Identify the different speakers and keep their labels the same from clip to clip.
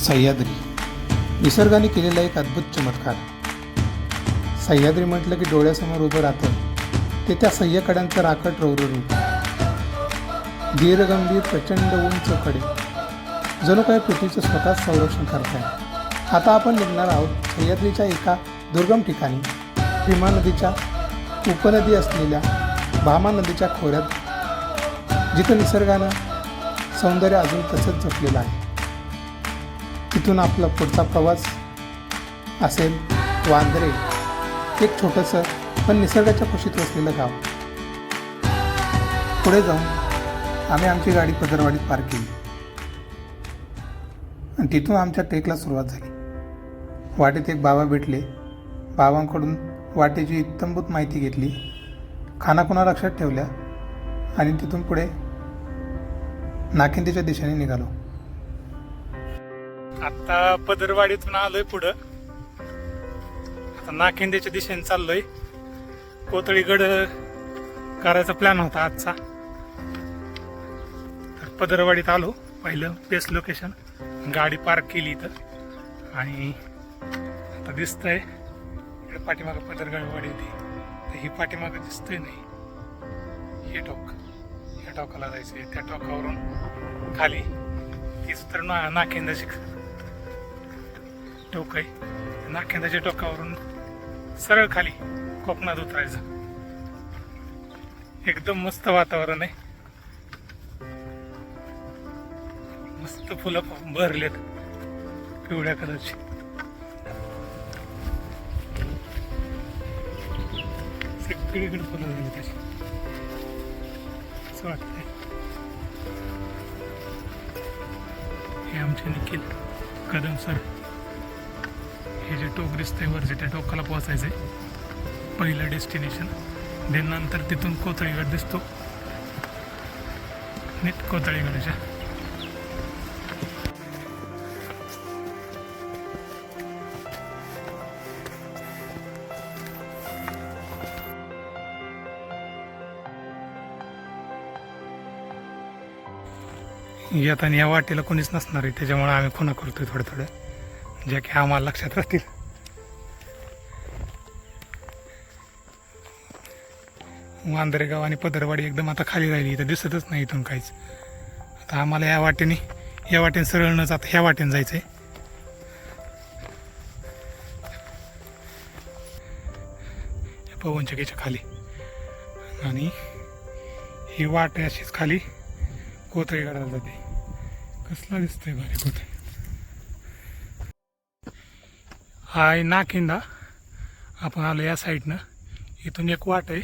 Speaker 1: सह्याद्री. निसर्गाने केलेला एक अद्भुत चमत्कार. सह्याद्री म्हटलं की डोळ्यासमोर उभं राहतं. ते त्या सह्यकड्यांचं राकट रौर रूप धीरगंभीर प्रचंड उंच कडे जणू काही पृथ्वीचं स्वतःच संरक्षण करताय आता आपण निघणार आहोत सह्याद्रीच्या एका दुर्गम ठिकाणी. भीमा नदीच्या उपनदी असलेल्या भामा नदीच्या खोऱ्यात जिथं निसर्गानं सौंदर्य अजून तसंच जपलेलं आहे. तिथून आपला पुढचा प्रवास असेल. वांद्रे एक छोटंसं पण निसर्गाच्या कुशीत वसलेलं गाव. पुढे जाऊन आम्ही आमची गाडी पदरवाडीत पार्क केली. आणि तिथून आमच्या ट्रेकला सुरुवात झाली. वाटेत एक बाबा भेटले. बाबांकडून वाटेची इत्तंभूत माहिती घेतली. खानाखुणा लक्षात ठेवल्या आणि तिथून पुढे नाकिंदीच्या दिशेने निघालो.
Speaker 2: आता पदरवाडीतून आलोय पुढं. आता नाकेंद्याच्या दिशेने चाललोय. कोतळीगड करायचा प्लॅन होता आजचा. तर पदरवाडीत आलो पहिलं बेस्ट लोकेशन गाडी पार्क केली इथं. आणि आता दिसतंय इकडे पाठीमागं पदरगडवाडी होती. तर ही पाठीमागं दिसतंय नाही. हे टोक. या टोकाला जायचंय. त्या टोकावरून खाली. तीच तर ना नाकेंदाची टोक आहे. नाकेंदाच्या टोकावरून सरळ खाली कोकणात उतरायचं. एकदम मस्त वातावरण आहे. मस्त फुलं भरलेत पिवळ्या कलरची. सगळीकडे फुलं झाली त्याची असं वाटतंय. हे आमचे निखिल कदम सर हे जे टोक दिसतंय वरचे त्या टोकाला पोहोचायचं आहे पहिलं डेस्टिनेशन. देन नंतर तिथून कोथळीगड दिसतो. नीट कोथळीगडच्या यात आणि या वाटेला कोणीच नसणार आहे त्याच्यामुळे आम्ही खुणा करतोय थोडं थोडं. ज्या की आम्हाला लक्षात राहतील. वांदरेगाव आणि पदरवाडी एकदम आता खाली राहिली इथं दिसतच नाही इथून काहीच. आता आम्हाला या वाटेने या वाटेने सरळ न जाता ह्या वाटेने जायचं आहे पवनचकीच्या खाली. आणि ही वाट आहे अशीच खाली कोथळीगडाला जाते. कसला दिसतंय भारी कोथळी. हा आहे नाकिंदा. आपण आलो या साईडनं. इथून एक वाट आहे.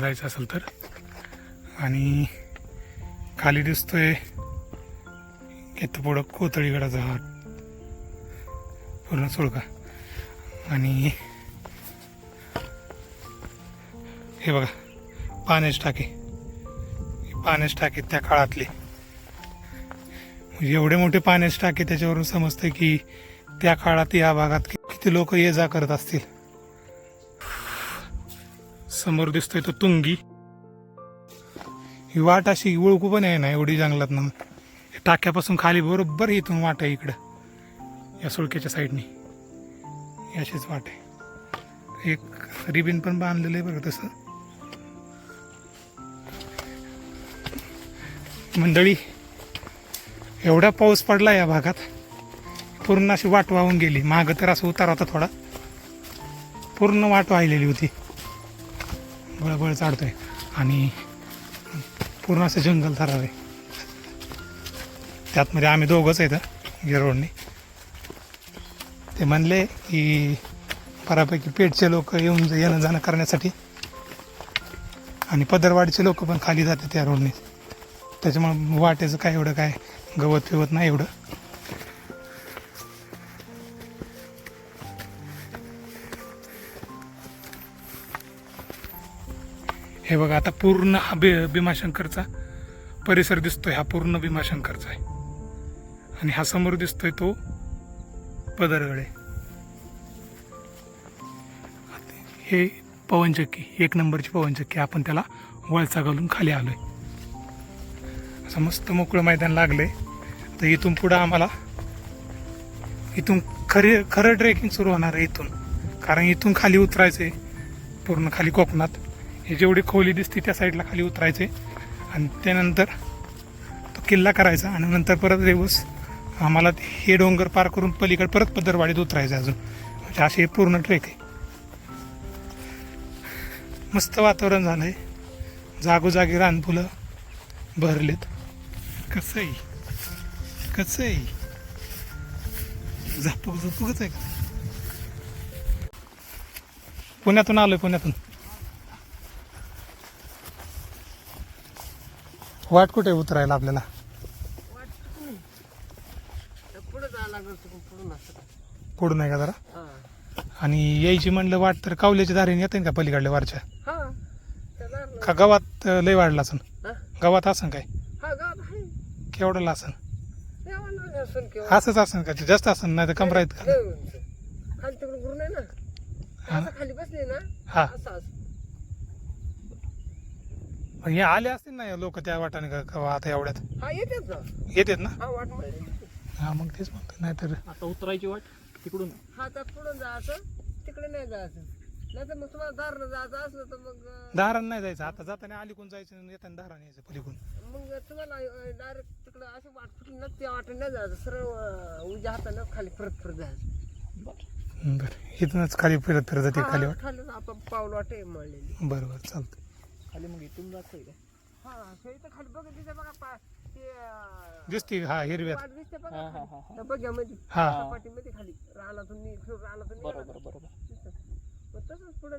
Speaker 2: जायचं असेल तर. आणि खाली दिसतोय इथं पुढं कोथळीगडाचा हात पूर्ण सुळका आणि हे बघा पाण्याची टाकी. पाण्याची टाकी त्या काळातली. म्हणजे एवढे मोठे पाण्याची टाकी त्याच्यावरून समजतं की त्या काळात या भागात किती लोक ये जा करत असतील? समोर दिसतोय तो तुंगी. ही वाट अशी ओळखू पण आहे ना एवढी जंगलात ना टाक्यापासून खाली बरोबर इथून वाट आहे इकडं. या सुळक्याच्या साईडनी. अशीच वाट आहे. एक रिबिन पण बांधलेलं आहे बरं तसं. मंडळी एवढा पाऊस पडला या भागात. पूर्ण अशी वाट वाहून गेली. मागं तर असं उतार होता थोडा. पूर्ण वाट वाहिलेली होती. बळबळ चाडतोय. आणि पूर्ण असं जंगल थरार आहे. त्यातमध्ये आम्ही दोघंच आहेत गिरोडने ते म्हणले की बऱ्यापैकी पेठचे लोक येऊन येणं जाणं करण्यासाठी. आणि पदरवाडीचे लोक पण खाली जाते त्या रोडने. त्याच्यामुळे वाटेचं काय एवढं काय गवत फिवत नाही एवढं. हे बघा आता पूर्ण हा बि भीमाशंकरचा परिसर दिसतोय. हा पूर्ण भीमाशंकरचा आहे. आणि हा समोर दिसतोय तो पदरगडे हे पवनचक्की एक नंबरची पवनचक्की. आपण त्याला वळचा घालून खाली आलोय. असं मस्त मोकळं मैदान लागलंय. तर इथून पुढं आम्हाला इथून खरे खरं ट्रेकिंग सुरू होणार आहे इथून. कारण इथून खाली उतरायचे पूर्ण खाली कोकणात. ही जेवढी खोली दिसते त्या साईडला खाली उतरायचे. आणि त्यानंतर तो किल्ला करायचा आणि नंतर परत रेवस आम्हाला हे डोंगर पार करून पलीकडे परत पदरवाडीत उतरायचं अजून. म्हणजे असे पूर्ण ट्रेक आहे. मस्त वातावरण झालं आहे जागोजागी रानफुलं भरलेत. कसं आहे कसं आहे झपूक झपूकच आहे का? पुण्यातून आलोय पुण्यातून. वाट कुठे उतरायला आपल्याला?
Speaker 3: पुढून
Speaker 2: आहे का जरा?
Speaker 3: हा
Speaker 2: आणि यायची म्हणलं वाट तर कावल्याच्या दारीने येते का पलीकडल्या वारच्या?
Speaker 3: हा
Speaker 2: का गावात अं, लय वाढला असन?
Speaker 3: हा
Speaker 2: गावात असन काय?
Speaker 3: हा गावात आहे
Speaker 2: केवढं असन? असंच असन का? जास्त असन नाही तर कमरा आहेत का.
Speaker 3: खाली तिकडे गुरु नाही ना?
Speaker 2: हा.
Speaker 3: असं खाली बसले ना?
Speaker 2: हा.
Speaker 3: असं असं.
Speaker 2: मग हे आले असतील ना लोक त्या वाटाने का का आता एवढ्यात?
Speaker 3: हा येतेच ना.
Speaker 2: येतात ना?
Speaker 3: हा वाट म्हणले
Speaker 2: हा मग तेच म्हणतो नाहीतर
Speaker 4: आता उतरायची वाट? तिकडून?
Speaker 3: हा तर पुढून जायचं. तिकडे नाही जायचं. नाही तर मग तुम्हाला दारनं जायचं असलं तर मग अं,
Speaker 2: दारण नाही जायचं. आता जाताना अलीकून जायचं आणि येताना दारण यायचं पलीकडून.
Speaker 3: मग तुम्हाला डायरेक्ट तिकडे अशी वाट फुटली ना त्या वाटेने नाही जायचं. सरळ अं, उजव्या हातानं खाली परत परत जायचं.
Speaker 2: हं, बरं. इथूनच खाली फिरत फिरत जाते खाली वाट.
Speaker 3: खाली आपण पाऊल वाटे मळलेली.
Speaker 2: बरं बरं चालतं
Speaker 4: खाली मग इथून जातोय का?
Speaker 3: हा खाली बघ तिथे बघा पा ते अं,
Speaker 2: दिसते हा हिरव्यात.
Speaker 3: वाट दिसते बघा
Speaker 4: हा हा
Speaker 3: खाली.
Speaker 4: हा हा.
Speaker 3: त्या बघ्यामध्ये
Speaker 2: हा.
Speaker 3: सपाटीमध्ये खाली. रानातून नि- रानातून निघाला.
Speaker 4: बरोबर बरोबर.
Speaker 3: तिथं. मग तसंच पुढे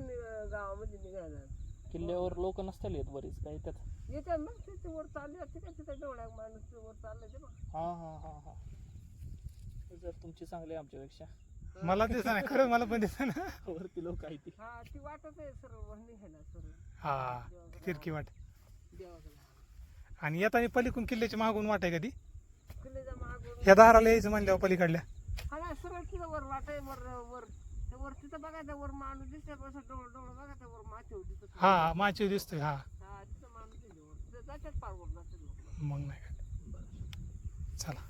Speaker 3: गावामध्ये निघायला.
Speaker 4: किल्ल्यावर लोक नसतील येत बरीच काही त्यात.
Speaker 3: येतात ना तिथे वर चालले ते काय तिथे डोळ्या माणूस ते वर चाललंय ते बघ.
Speaker 4: हा हा हा हा. जर तुमची चांगली आहे आमच्यापेक्षा.
Speaker 2: मला दिसत नाही खरं मला पण दिसत ना
Speaker 4: वरती लोक आहे ती.
Speaker 3: हा ती वाटत आहे सर वर निघायला सर.
Speaker 2: हा तिरकी वाट. आणि येताना पलीकडून किल्ल्याची मागून वाट आहे का ती?
Speaker 3: किल्ल्याच्या मागून
Speaker 2: या दाराला यायचं म्हणल्यावर पलीकडल्या.
Speaker 3: हा ना सरळ तिथं वर वाट आहे वर वर. ते वर तिथं बघायचं वर माणूस दिसतोय डोळ डोळ बघायचं वर तिथं.
Speaker 2: हा माची दिसतोय हा.
Speaker 3: हा तिथं माणूस वर. तिथं जातात पार वर जातात लोक
Speaker 2: मग नाही काय चला.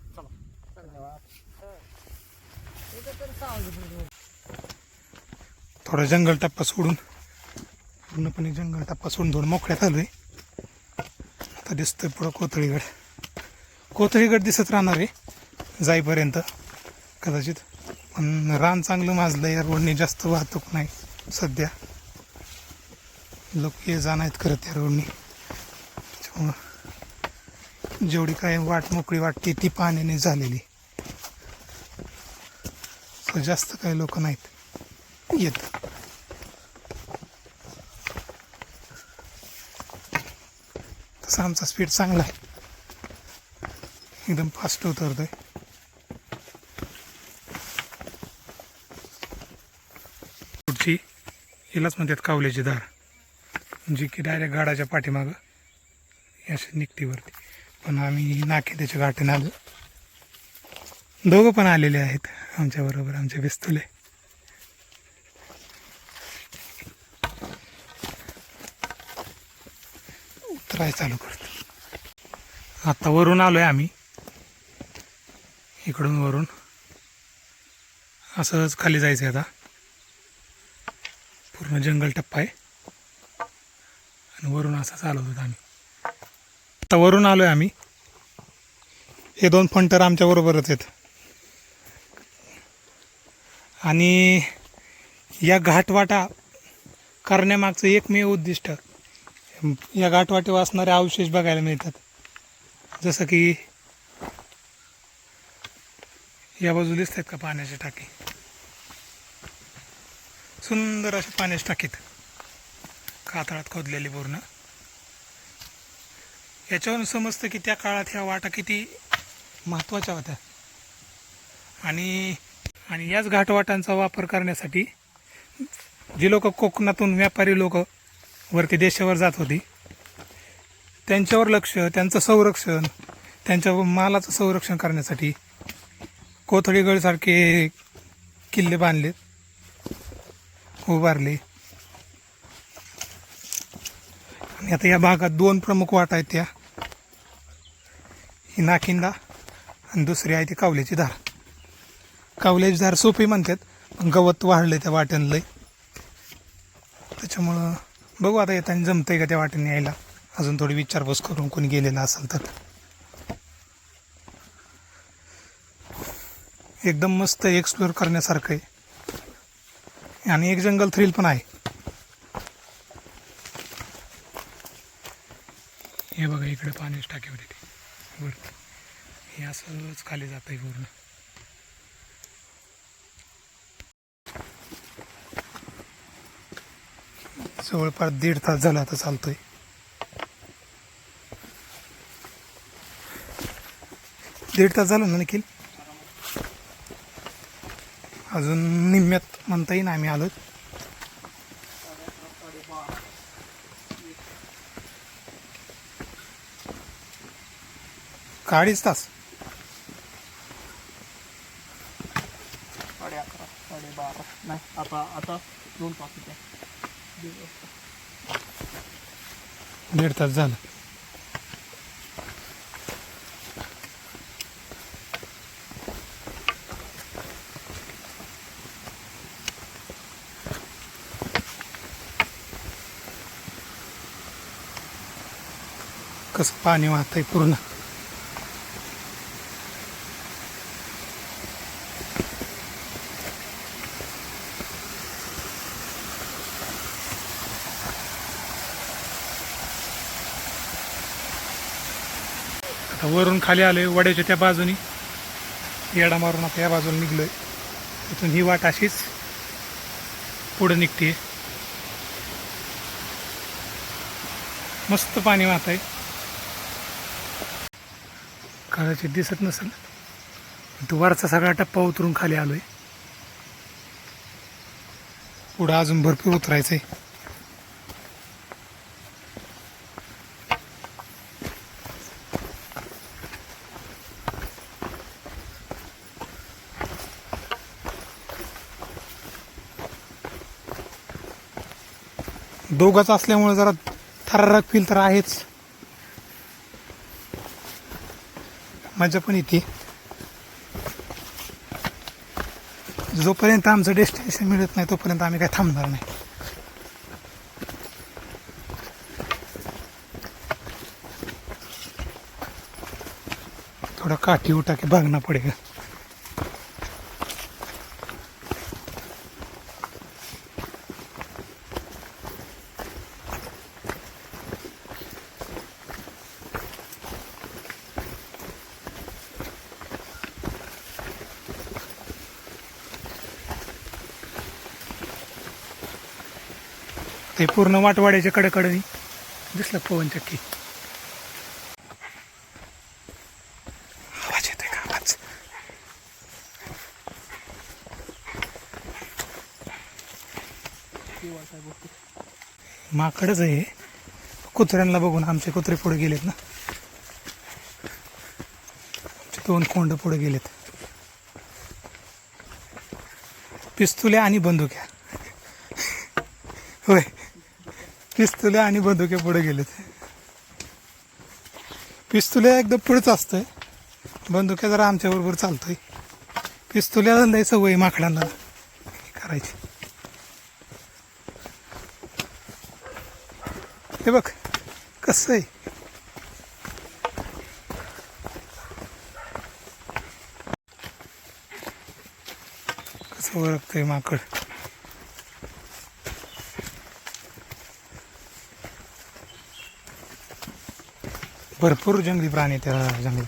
Speaker 3: इथं तर सावली
Speaker 2: थोडं जंगल टप्पा सोडून. पूर्णपणे जंगल तपासून धोड थोडं मोकळ्यात आलोय आता दिसतोय पुढं कोथळीगड. कोथळीगड दिसत राहणार आहे जाईपर्यंत. कदाचित. पण रान चांगलं माजलं या रोडने जास्त वाहतूक नाही सध्या. लोक ये जाण आहेत करत या रोडने. त्याच्यामुळं जेवढी काय वाट मोकळी वाटते ती पाण्याने झालेली. जास्त काही लोक नाहीत. येत. तसा आमचा स्पीड चांगला आहे. एकदम फास्ट उतरतोय. पुढची हिलाच म्हणतात कावल्याची दार जी की डायरेक्ट गाडाच्या पाठीमागं अशी निघती वरती. पण आम्ही नाके त्याच्या गाठीने आलो. दोघं पण आलेले आहेत आमच्याबरोबर आमच्या बरोबर पाय चालू करतो? आता वरून आलो आहे आम्ही. इकडून वरून. असंच खाली जायचं आहे आता. पूर्ण जंगल टप्पा आहे. आणि वरून असं चालवत होतो आम्ही. आता वरून आलो आहे आम्ही. हे दोन फंटर आमच्याबरोबरच आहेत. आणि या घाटवाटा करण्यामागचं एकमेव उद्दिष्ट या घाटवाटेवर असणारे अवशेष बघायला मिळतात. जसं की या बाजू दिसत आहेत का पाण्याची टाकी? सुंदर अशा पाण्याच्या टाकीत. कातळात खोदलेली पूर्ण याच्यावरून समजतं की त्या काळात ह्या वाटा किती महत्त्वाच्या होत्या. आणि आणि याच घाटवाटांचा वापर करण्यासाठी जी लोक कोकणातून व्यापारी लोक वरती देशावर जात होती. त्यांच्यावर लक्ष त्यांचं संरक्षण त्यांच्या मालाचं संरक्षण करण्यासाठी कोथळीगडसारखे किल्ले बांधलेत उभारले. आणि आता या भागात दोन प्रमुख वाट आहेत त्या. ही नाकिंदा आणि दुसरी आहे ती कावल्याची धार. कवलेजदार सोपी म्हणतात पण गवत वाढलं त्या वाट्यांलंय त्याच्यामुळं बघू आता येताना जमतंय का त्या वाटेने यायला? अजून थोडी विचारपूस करून कोणी गेलेला असेल तर. एकदम मस्त एक्सप्लोअर करण्यासारखं आहे. आणि एक जंगल थ्रिल पण आहे. हे बघा इकडे पाण्याची टाकेवर होती हे असंच खाली जात आहे पूर्ण. जवळपास दीड तास झाला आता चालतोय. दीड तास झाला ना निखिल? अजून निम्म्यात म्हणता येईन आम्ही आलो अडीच तास
Speaker 4: साडे अकरा साडे बारा नाही आता आता दोन तास होते दीड वाजता.
Speaker 2: दीड तास झालं कसं पाणी वाहतंय पूर्ण वरून खाली आलोय वड्याच्या त्या बाजूनी. येडा मारून आता या बाजूला निघलोय. इथून ही वाट अशीच पुढं निघते मस्त पाणी वाहत आहे कदाचित दिसत नसेल तो वरचा सगळा टप्पा उतरून खाली आलोय. पुढं अजून भरपूर उतरायचंय. दोघंच असल्यामुळे जरा थरारक फील तर आहेच. मजा पण येते. जोपर्यंत आमचं डेस्टिनेशन मिळत नाही तोपर्यंत आम्ही काय थांबणार नाही. थोडा काठी उठा के भागना पडेगा ते पूर्ण वाटवाड्याच्या कडेकडे दिसलं पवन चक्की. आवाज येतोय का? आवाज. माकडच आहे कुत्र्यांना बघून आमचे कुत्रे पुढे गेलेत ना. आमचे दोन कोंड पुढे गेलेत. पिस्तुल्या आणि बंदुक्या. होय. पिस्तुले आणि बंदुके पुढे गेलेत. पिस्तुल्या एकदम पुढेच असतंय. बंदुक्या जरा आमच्याबरोबर चालतोय. पिस्तुल्याला लय सवय माकडांना. करायची. हे बघ कसं आहे कसं ओळखतंय माकड? भरपूर जंगली प्राणी त्या जंगलात.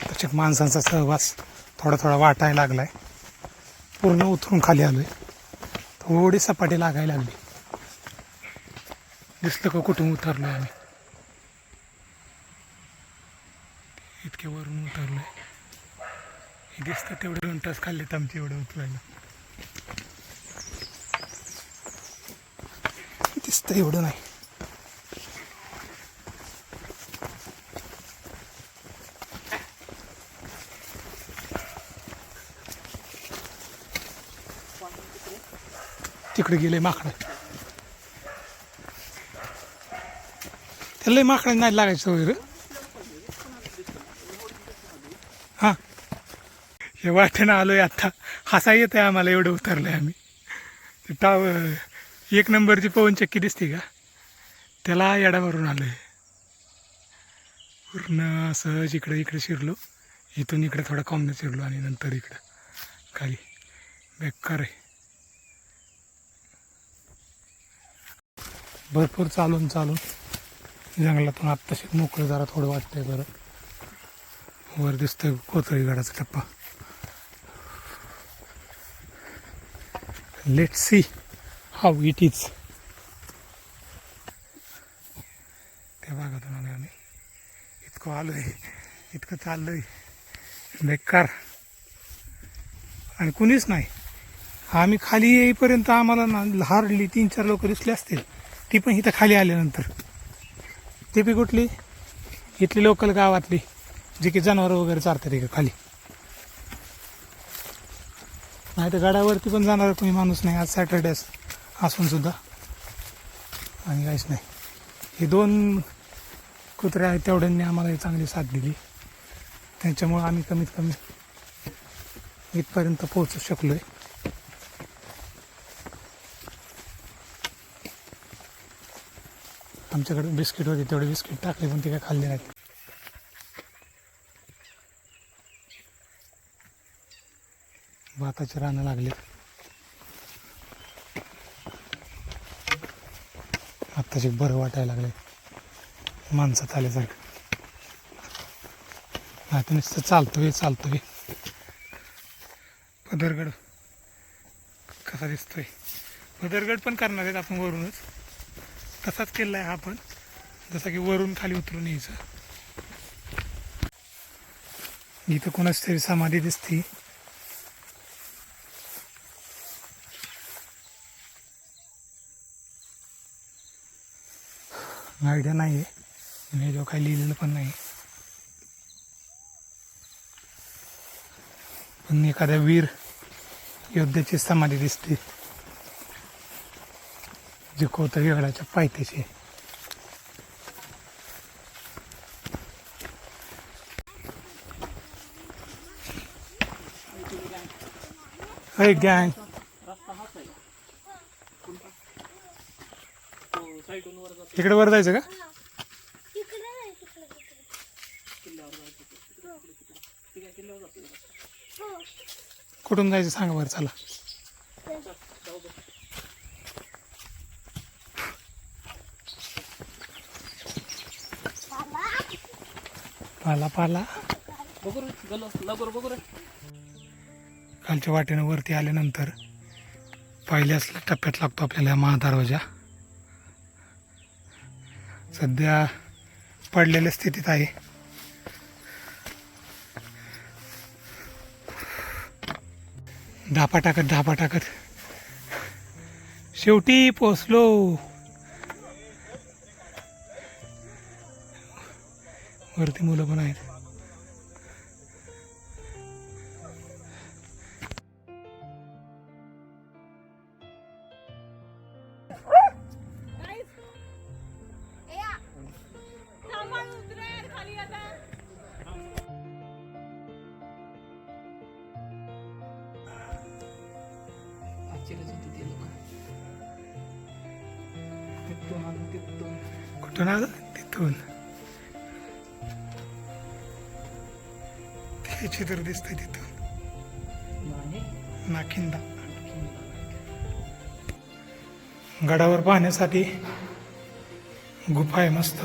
Speaker 2: त्याच्यात माणसांचा सहवास थोडा थोडा वाटायला लागलाय. पूर्ण उतरून खाली आलोय. थोडी सपाटी लागायला लागली. दिसलं का कुठून उतरलो आहे आम्ही? इतक्या वरून उतरलो आहे हे दिसतं तेवढे दोन तास खाल्लेत आमचे एवढं उतरायला. दिसतं एवढं नाही. तिकडे गेले माकडं. त्याला लय माकडं नाही लागायचं वगैरे. हां. हे वाटेनं आहे आत्ता हसा येत आहे आम्हाला एवढं उतरलं आहे आम्ही. ते टाव एक नंबरची पवनचक्की दिसते का? त्याला याडावरून आलो आहे पूर्ण सहज इकडे इकडे शिरलो. इथून इकडे थोडा कॉमनं शिरलो आणि नंतर इकडं खाली. बेकार आहे. भरपूर चालून चालून. जंगलातून आत्ताशी मोकळं जरा थोडं वाटतंय बरं. वर दिसतंय कोथळी गडाचा टप्पा. Let see how it is त्या भागातून आलोय आम्ही. इतकं आलोय इतकं चाललोय. बेकार. आणि कुणीच नाही. आम्ही खाली येईपर्यंत आम्हाला ना हार्डली तीन चार लोक दिसले असतील. ती पण इथं खाली आल्यानंतर. ती बी कुठली? इथली लोकल गावातली जी की जनावरं वगैरे चारतात इकडे खाली. नाही तर गाड्यावरती पण जाणार कोणी माणूस नाही आज सॅटरडे असून सुद्धा. आणि काहीच नाही. हे दोन कुत्रे आहेत तेवढ्यांनी आम्हाला चांगली साथ दिली. त्यांच्यामुळं आम्ही कमीत कमी इथपर्यंत पोहोचू शकलो आहे आमच्याकडे बिस्किट होते तेवढे बिस्किट टाकले पण ते काय खाल्ले नाहीत. भाताचे रानं लागले आत्ताचे बरं वाटायला लागले. माणसात आल्यासारखं. आता नुसतं चालतोय चालतोय. पदरगड कसा दिसतोय? पदरगड पण करणार आहेत आपण वरूनच. तसाच केला आहे हा जसं की वरून खाली उतरून यायचं. इथं कोणाच तरी समाधी दिसते. आयडिया नाही आहे आणि जो काही लिहिलेलं पण नाही. पण एखाद्या वीर योद्ध्याची समाधी दिसते. जे कोथळी गडाच्या पायथ्याची आहे. अरे गँग
Speaker 4: रस्ता वर
Speaker 2: जायचं का? कुठून जायचं सांगा बरं चला. पाला पाला. कालच्या वाटेनं वरती आल्यानंतर पहिल्याच टप्प्यात लागतो आपल्याला महादरवाजा सध्या पडलेल्या स्थितीत आहे. धापा टाकत धापा टाकत. शेवटी पोचलो वरती मुलं पण आहेत.
Speaker 4: लोक
Speaker 2: कुठून आलं तिथून. चित्र दिसतंय
Speaker 4: नाही
Speaker 2: नाखिंदा गडावर पाहण्यासाठी गुफा आहे मस्त.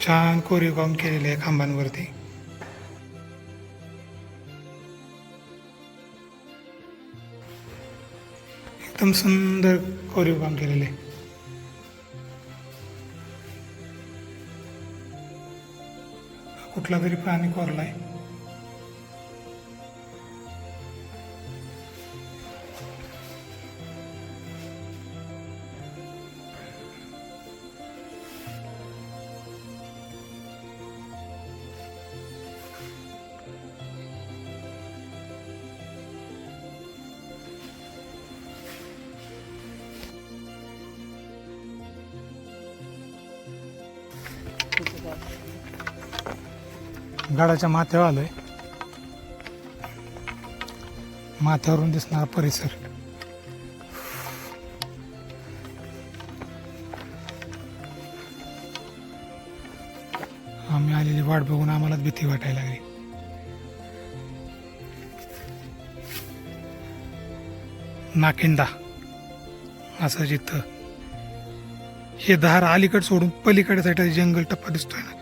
Speaker 2: छान कोरीव काम केलेले आहे खांबांवरती. एकदम सुंदर कोरीव काम केलेले आहे. कुठला तरी प्राणी कोरलाय. गडाच्या माथ्यावर आलोय. माथ्यावरून दिसणारा परिसर. आम्ही आलेली वाट बघून आम्हालाच भीती वाटायला लागली. नाकिंदा असं जिथं. हे धार अलीकड सोडून पलीकडे साईड जंगल टप्पा दिसतोय ना.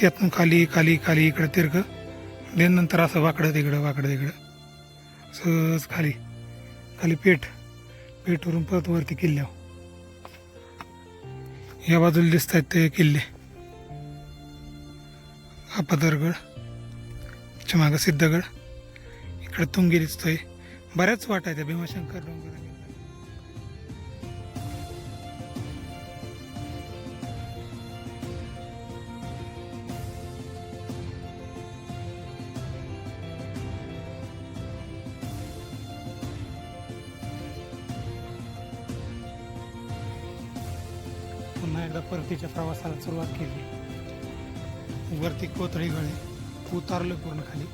Speaker 2: त्यातून खाली खाली खाली इकडं तिरकं. देन नंतर असं वाकडं तिकडं वाकडं तिकडं. सहज खाली खाली पेठ पेठवरून परत वरती किल्ल्यावर. या बाजूला दिसत आहेत ते किल्ले. आपदरगड त्याच्या मागं सिद्धगड. इकडं तुंगी दिसतोय बऱ्याच वाटा आहे त्या भीमाशंकर डोंगर परतीच्या प्रवासाला सुरुवात केली. वरती कोथळी गळे उतारलं पूर्ण खाली.